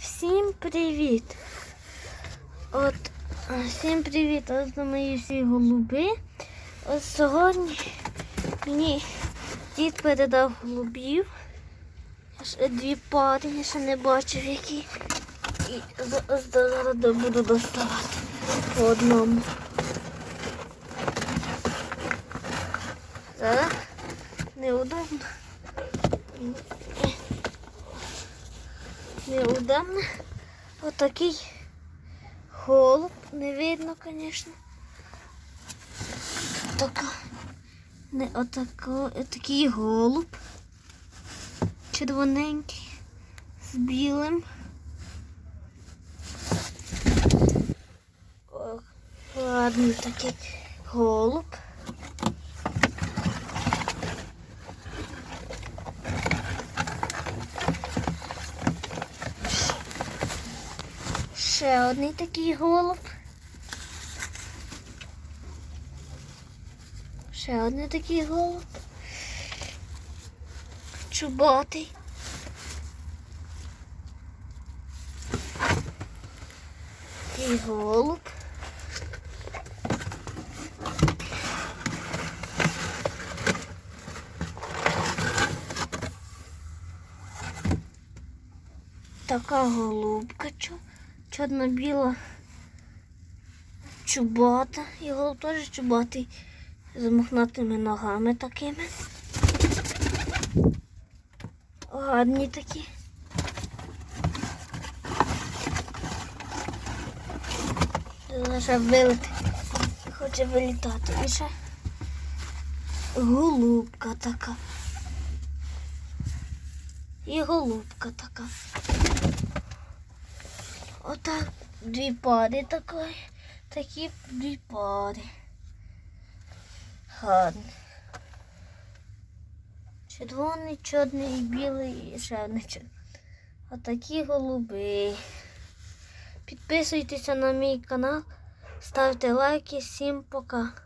Всім привіт! От всім привіт! Ось мої всі голуби. От сьогодні мені дід передав голубів. Ще дві пари, я ще не бачив які. І зараз буду доставати по одному. Зараз неудобно. Неудобно. Отакий голуб. Не видно, звісно. Не отако, отакий голуб. Червоненький. З білим. Ох, ладний такий голуб. Ще один такий голуб. Ще один такий голуб. Чубатий. Такий голуб. Така голубка чо- чорно-біла, чубата. Голуб теж чубатий з мохнатими ногами такими. Гарні такі. Лише вилити. Хоче вилітати. І ще голубка така. І голубка така. Отак дві пари такої. Такі дві пари. Гарно. Червоний, чорний білий і ще один чорний. Отакі голуби. Підписуйтеся на мій канал, ставте лайки. Всім пока.